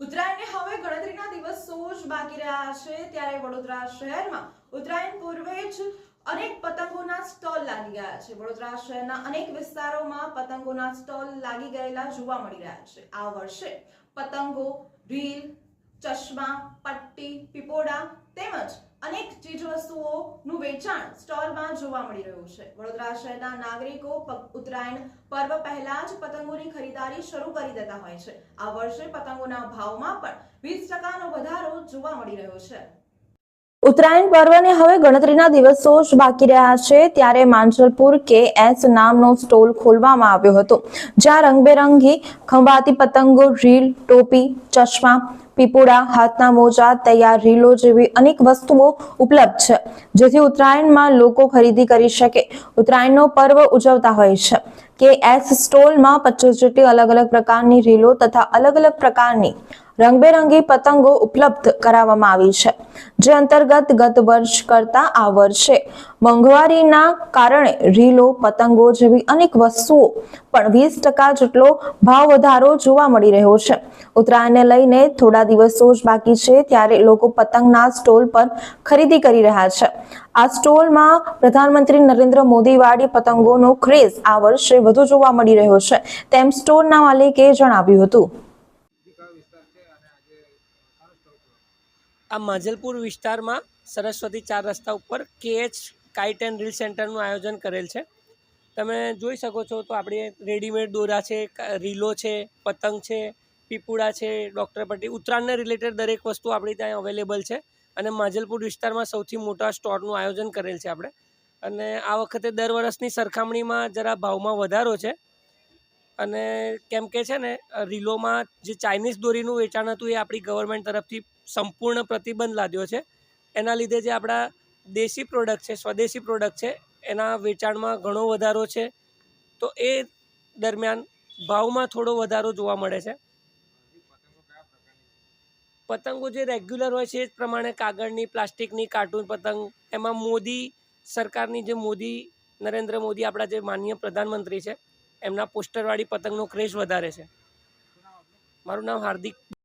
ઉત્તરાયણને હવે ગણતરીના દિવસો જ બાકી રહ્યા છે. ત્યારે વડોદરા શહેરમાં ઉત્તરાયણ પૂર્વે જ અનેક પતંગોના સ્ટોલ લાગી ગયા છે. વડોદરા શહેરના અનેક વિસ્તારોમાં પતંગોના સ્ટોલ લાગી ગયેલા જોવા મળી રહ્યા છે. આ વર્ષે પતંગો, રીલ, ચશ્મા, પટ્ટી, પીપોડા તેમજ અનેક ચીજવસ્તુઓનું વેચાણ સ્ટોલમાં જોવા મળી રહ્યું છે. વડોદરા શહેરના નાગરિકો ઉત્તરાયણ પર્વ પહેલા જ પતંગોની ખરીદારી શરૂ કરી દેતા હોય છે. આ વર્ષે પતંગોના ભાવમાં પણ વીસ ટકાનો વધારો જોવા મળી રહ્યો છે. ઉત્તરાયણ પર્વને હવે ગણતરીના દિવસો જ બાકી રહ્યા છે, ત્યારે માંજલપુર કે એસ નામનો સ્ટોલ ખોલવામાં આવ્યો હતો, જ્યાં રંગબેરંગી ખંભાતી પતંગો, રીલ, ટોપી, ચશ્મા, પીપોડા, હાથના મોજા, તૈયાર રીલો જેવી અનેક વસ્તુઓ ઉપલબ્ધ છે, જેથી ઉત્તરાયણમાં લોકો ખરીદી કરી શકે. ઉત્તરાયણનો પર્વ ઉજવતા હોય છે. કે એસ સ્ટોલમાં પચીસ જેટલી અલગ અલગ પ્રકારની રીલો તથા અલગ અલગ પ્રકારની રંગબેરંગી પતંગો ઉપલબ્ધ કરાવવામાં આવી છે, જે અંતર્ગત ગત વર્ષ કરતા આ વર્ષે મોંઘવારીના કારણે રીલો, પતંગો જેવી અનેક વસ્તુઓ પણ વીસ ટકા જેટલો ભાવ વધારો જોવા મળી રહ્યો છે. ઉત્તરાયણને લઈને થોડા દિવસો જ બાકી છે ત્યારે લોકો પતંગના સ્ટોલ પર ખરીદી કરી રહ્યા છે. આ સ્ટોલમાં પ્રધાનમંત્રી નરેન્દ્ર મોદી વાળી પતંગોનો ક્રેઝ આ વર્ષે વધુ જોવા મળી રહ્યો છે, તેમ સ્ટોરના માલિકે જણાવ્યું હતું. આ માજલપુર વિસ્તારમાં સરસ્વતી ચાર રસ્તા ઉપર કેએચ કાઇટ એન્ડ રીલ સેન્ટરનું આયોજન કરેલ છે. તમે જોઈ શકો છો તો આપણે રેડીમેડ દોરા છે રીલો છે, પતંગ છે, પીપુડા છે, ડૉક્ટર પટ્ટી ઉત્તરાયણને રિલેટેડ દરેક વસ્તુ આપણી ત્યાં અવેલેબલ છે અને માજલપુર વિસ્તારમાં સૌથી મોટા સ્ટોરનું આયોજન કરેલ છે આપણે. અને આ વખતે દર વર્ષની સરખામણીમાં જરા ભાવમાં વધારો છે. અને કેમ કે છે ને રીલોમાં જે ચાઇનીઝ દોરીનું વેચાણ હતું એ આપણી ગવર્મેન્ટ તરફથી સંપૂર્ણ પ્રતિબંધ લાદ્યો છે. એના લીધે જે આપણા દેશી પ્રોડક્ટ છે, સ્વદેશી પ્રોડક્ટ છે, એના વેચાણમાં ઘણો વધારો છે. તો એ દરમિયાન ભાવમાં થોડો વધારો જોવા મળે છે. પતંગો જે રેગ્યુલર હોય છે, એ જ પ્રમાણે કાગળની, પ્લાસ્ટિકની, કાર્ટૂન પતંગ, એમાં મોદી સરકારની જે મોદી, નરેન્દ્ર મોદી આપણા જે માનનીય પ્રધાનમંત્રી છે, એમના પોસ્ટરવાળી પતંગનો ક્રેઝ વધારે છે. મારું નામ હાર્દિક